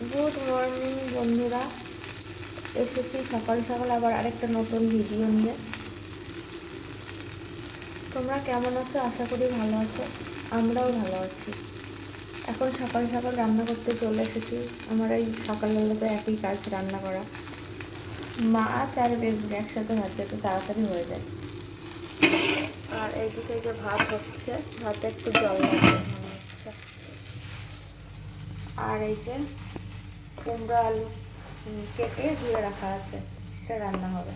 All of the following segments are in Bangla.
গুড মর্নিং, বন্ধুরা। এসেছি সকাল সকাল আবার আরেকটা নতুন ভিডিও নিয়ে। তোমরা কেমন আছো? আশা করি ভালো আছো। আমরাও ভালো আছি। এখন সকাল সকাল রান্না করতে চলে এসেছি। আমার এই সকালবেলাতে একই কাজ রান্না করা। মাছ আর বেগুন একসাথে ভাজতে একটু তাড়াতাড়ি হয়ে যায়। আর এইদিকে এই যে ভাত হচ্ছে, ভাতে একটু জল হচ্ছে। আর এই যে কুমড়ো, আলু কেটে ধুয়ে রাখা আছে। এটা রান্না হবে।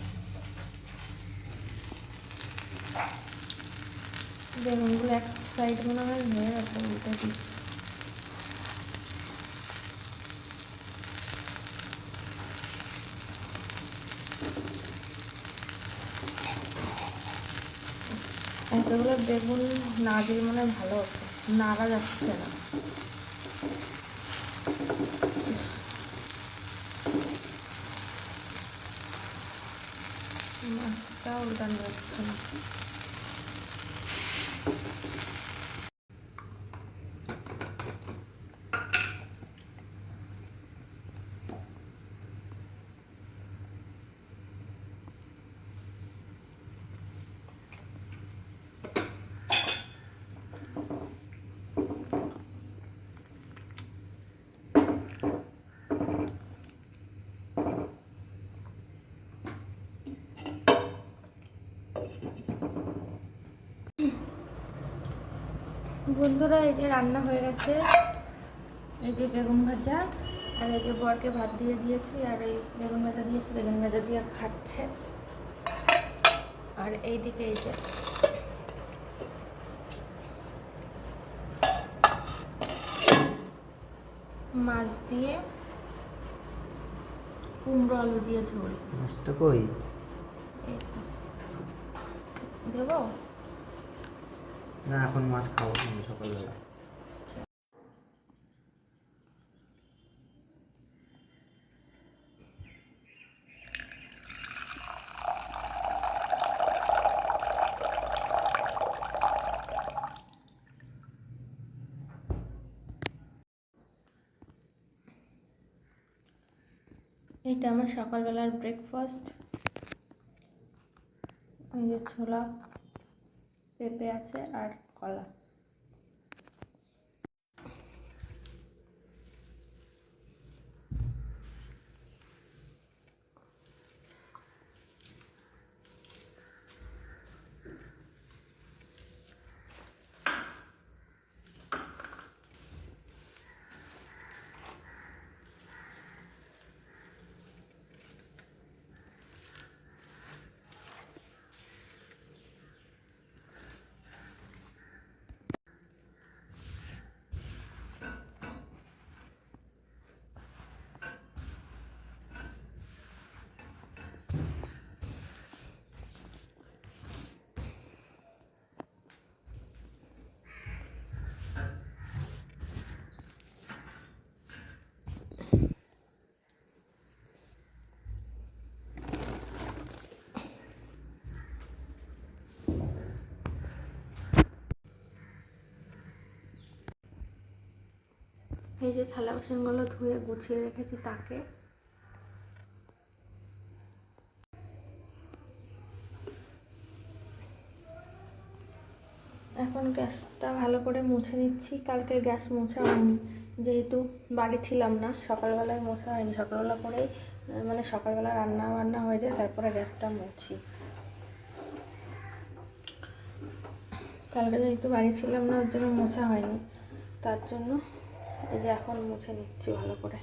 বেগুনগুলো এক সাইড মনে হয় গেছে উল্টে দিই এতগুলো বেগুন না দিলে মনে ভালো হতো। নাড়া যাচ্ছে না। মাছটা উল্টানো যাচ্ছে না বন্ধুরা এই যে রান্না হয়ে গেছে। এই যে বেগুন ভাজা আর এই যে বরকে ভাত দিয়ে দিয়েছি আর এই বেগুন ভাজা দিয়েছি বেগুন ভাজা দিয়ে খাচ্ছে। আর এইদিকে এই যে মাছ দিয়ে কুমড়ো আলু দিয়ে ঝোল। মাছটা কই? এই তো। দেবো? না এখন মাছ খাব সকালবেলা। এটা আমার সকালবেলার ব্রেকফাস্ট এই যে ছোলা। পেঁপে আছে আর কলা। এই যে থালা বাসনগুলো ধুয়ে গুছিয়ে রেখেছি তাকে। এখন গ্যাসটা ভালো করে মুছে নিচ্ছি। কালকে গ্যাস মোছা হয়নি। যেহেতু বাড়ি ছিলাম না, সকালবেলায় মোছা হয়নি। সকালবেলা করেই মানে সকালবেলা রান্না বান্না হয়ে যায়, তারপরে গ্যাসটা মুছি। কালকে যেহেতু বাড়ি ছিলাম না, ওর জন্য মোছা হয়নি। তার জন্য এই যে এখন মুছে নিচ্ছি ভালো করে।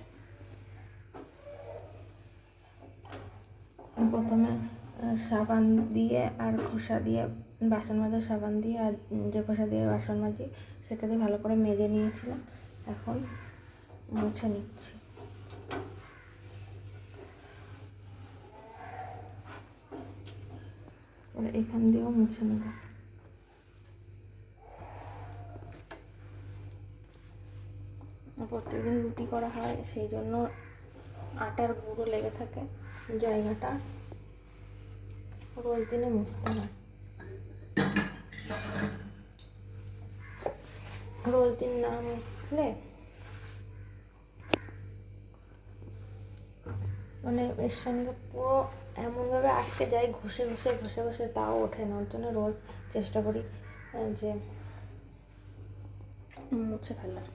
প্রথমে সাবান দিয়ে আর খোসা দিয়ে, বাসন মাজার সাবান দিয়ে আর যে খোসা দিয়ে বাসন মাজি সেটা দিয়ে ভালো করে মেজে নিয়েছিলাম। এখন মুছে নিচ্ছি। এখান দিয়েও মুছে নেব। প্রত্যেকদিন রুটি করা হয়, সেই জন্য আটার গুঁড়ো লেগে থাকে জায়গাটা। রোজ দিনে মুছতে হয়। রোজ দিন না মুছলে মানে এর সঙ্গে পুরো এমনভাবে আটকে যায়, ঘষে ঘষে ঘষে ঘষে তাও ওঠে না। ওর জন্য রোজ চেষ্টা করি যে মুছে ফেলার।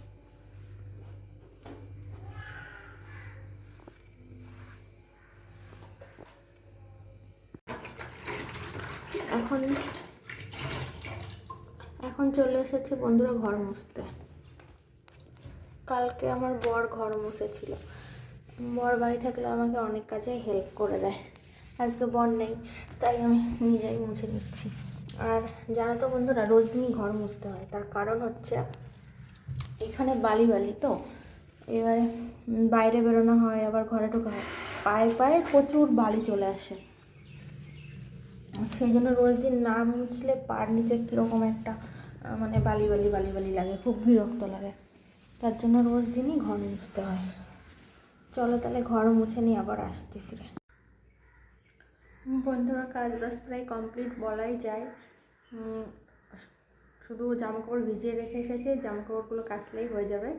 এখন এখন চলে এসেছে বন্ধুরা ঘর মুছতে। কালকে আমার বর ঘর মুছেছিল। বর বাড়ি থাকলে আমাকে অনেক কাজে হেল্প করে দেয়। আজকে বর নেই, তাই আমি নিজেই মুছে নিচ্ছি। আর জানো তো বন্ধুরা, রোজ দিনই ঘর মুছতে হয়। তার কারণ হচ্ছে, এখানে বালি বালি তো। এবারে বাইরে বেরোনো হয়, আবার ঘরে ঢোকা হয়। পায়ে পায়ে প্রচুর বালি চলে আসে। সেই জন্য রোজ দিন না মুছলে পার নিচে কীরকম একটা মানে বালি বালি বালি বালি লাগে, খুব বিরক্ত লাগে। তার জন্য রোজ দিনই ঘর মুছতে হয়। চলো তাহলে ঘর মুছে নিয়ে আবার আসতে ফিরে। বন্ধুরা, কাজ বাস প্রায় কমপ্লিট বলাই যায়। শুধু জামাকাপড় ভিজিয়ে রেখে এসেছি, জামাকাপড়গুলো কাচলেই হয়ে যাবে।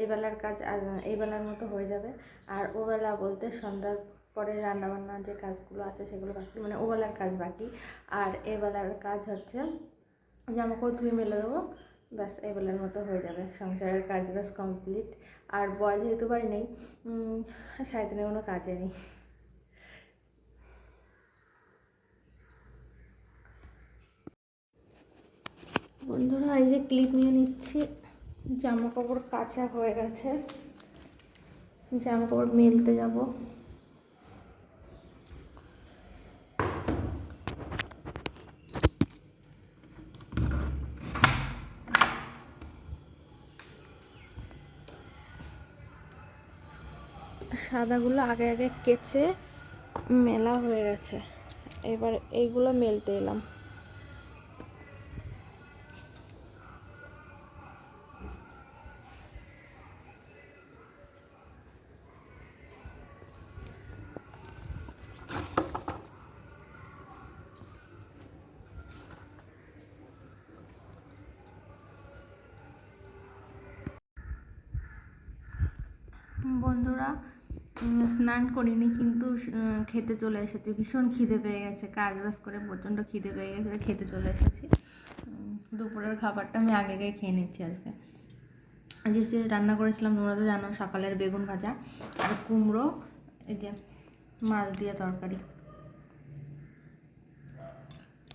এই বেলার কাজ আর এই বেলার মতো হয়ে যাবে। আর ওবেলা বলতে সন্ধ্যার পরে রান্নাবান্না যে কাজগুলো আছে সেগুলো বাকি মানে ওবেলার কাজ বাকি। আর এবেলার কাজ হচ্ছে জামাকাপড় ধুয়ে মেলে দেবো, ব্যাস এই বেলার মতো হয়ে যাবে। সংসারের কাজ বাস কমপ্লিট আর বয় যেহেতু বাড়ি নেই সাড়ে সারাদিনে কোনো কাজে নেই। বন্ধুরা, এই যে ক্লিপ নিয়ে নিচ্ছি। জামা কাপড় কাচা হয়ে গেছে। জামা কাপড় মেলতে যাব। সাদাগুলো আগে আগে কেচে মেলা হয়ে গেছে। এবার এইগুলো মেলতে এলাম। বন্ধুরা স্নান করিনি, কিন্তু খেতে চলে এসেছি। ভীষণ খিদে পেয়ে গেছে, কাজ বাজ করে প্রচণ্ড খিদে পেয়ে গেছে, খেতে চলে এসেছি। দুপুরের খাবারটা আমি আগে আগে খেয়ে নিচ্ছি আজকে। আজকে যে রান্না করেছিলাম, তোমরা তো জানো, সকালের বেগুন ভাজা আর কুমড়ো, এই যে, মাছ দিয়ে তরকারি।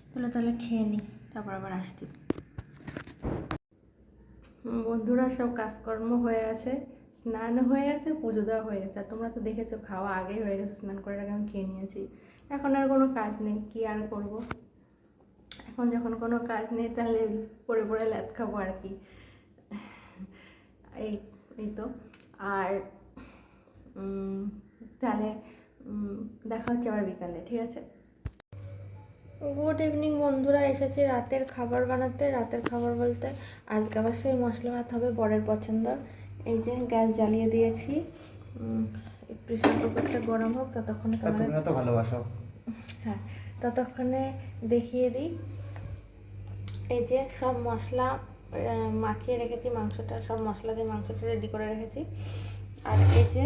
তাহলে তাহলে খেয়ে নিই তারপর আবার আসছি। বন্ধুরা, সব কাজকর্ম হয়ে গেছে স্নান হয়ে গেছে, পুজো দেওয়া হয়ে গেছে। আর তোমরা তো দেখেছ, খাওয়া আগেই হয়ে গেছে, স্নান করে আগে আমি খেয়ে নিয়েছি। এখন আর কোনো কাজ নেই, কি আর করব? এখন যখন কোনো কাজ নেই, তাহলে পরে পরে ল্যাদ খাব আর কি। এই এই তো। আর তাহলে দেখা হচ্ছে আবার বিকালে, ঠিক আছে? গুড ইভিনিং বন্ধুরা, এসেছি রাতের খাবার বানাতে, রাতের খাবার বলতে আজকে আবার সেই মশলা ভাত হবে বরের পছন্দ। এই যে গ্যাস জ্বালিয়ে দিয়েছি। প্রেশার কুকারটা গরম হোক ততক্ষণে তা তুমিও তো ভালোবাসো। হ্যাঁ ততক্ষণে দেখিয়ে দিই। এই যে সব মশলা মাখিয়ে রেখেছি মাংসটা সব মশলা দিয়ে মাংসটা রেডি করে রেখেছি। আর এই যে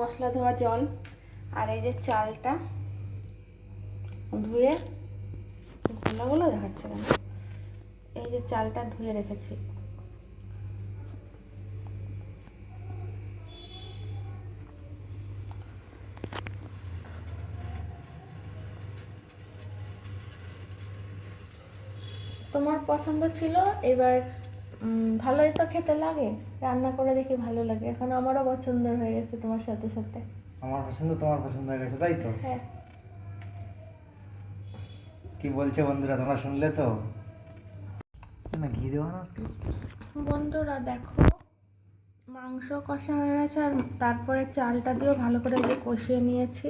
মশলা ধোয়া জল আর এই যে চালটা ধুয়ে গোলাগুলো দেখাচ্ছে কেন? এই যে চালটা ধুয়ে রেখেছি। তোমার পছন্দ ছিল এবার ভালোই তো খেতে লাগে। রান্না করে দেখি ভালো লাগে। এখন আমারও পছন্দ হয়ে গেছে তোমার সাথে সাথে। আমার পছন্দ তোমার পছন্দ হয়ে গেছে তাই তো? হ্যাঁ। কি বলছে বন্ধুরা তোমরা শুনলে তো? না ঘি দেওয়া না? বন্ধুরা দেখো মাংস কষা হয়ে গেছে আর তারপরে চালটা দিয়েও ভালো করে কষিয়ে নিয়েছি।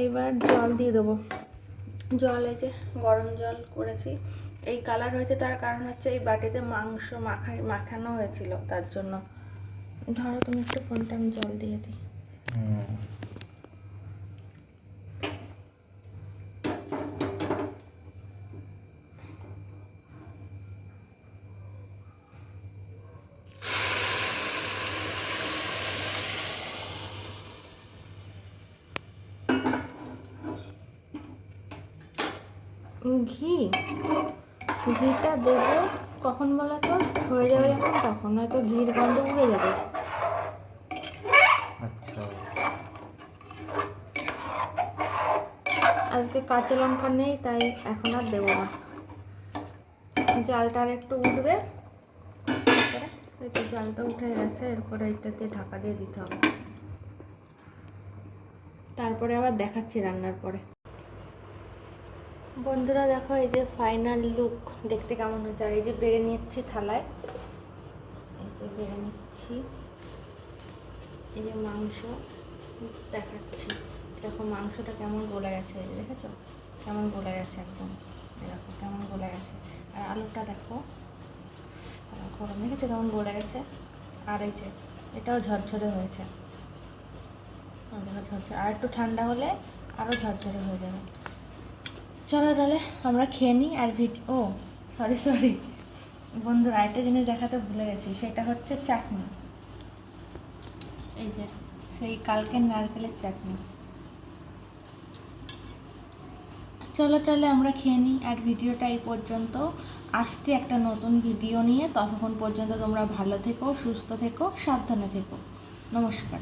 এইবার জল দিয়ে দেবো। জল এই যে গরম জল করেছি। এই কালার হয়েছে তার কারণ হচ্ছে এই বাটিতে মাংস মাখা মাখানো হয়েছিল, তার জন্য। ধরো তুমি একটু ফোনটা আমি জল দিয়ে দিই। ঘি। ঘিটা দেবো কখন বলো তো? হয়ে যাবে যখন তখন হয়তো ঘির গন্ধ উড়ে যাবে। আচ্ছা। আজকে কাঁচা লঙ্কা নেই তাই এখন আর দেবো না। জালটা আর একটু উঠবে। তো জালটা উঠে গেছে এরপরে এইটাতে ঢাকা দিয়ে দিতে হবে। তারপরে আবার দেখাচ্ছি রান্নার পরে। বন্ধুরা দেখো, এই যে ফাইনাল লুক দেখতে কেমন হচ্ছে? আর এই যে বেড়ে নিচ্ছি থালায়। এই যে বেড়ে নিচ্ছি। এই যে মাংস দেখাচ্ছি। দেখো, মাংসটা কেমন গলে গেছে, এই যে দেখেছ? কেমন গলে গেছে একদম। দেখো, কেমন গলে গেছে। আর আলুটা দেখো, গরম দেখেছ কেমন গলে গেছে। আর এই যে, এটাও ঝরঝরে হয়েছে। ঝরঝরে। আর একটু ঠান্ডা হলে আরও ঝরঝরে হয়ে যাবে। চলো তাহলে আমরা খেয়ে নিই আর ভিড ও সরি সরি বন্ধুরা, আরেকটা জিনিস দেখাতে ভুলে গেছি, সেটা হচ্ছে চাটনি। এই যে, সেই কালকের নারকেলের চাটনি। চলো তাহলে আমরা খেয়ে নিই আর ভিডিওটা এই পর্যন্ত। আসতে একটা নতুন ভিডিও নিয়ে। ততক্ষণ পর্যন্ত তোমরা ভালো থেকো, সুস্থ থেকো, সাবধানে থেকো। নমস্কার।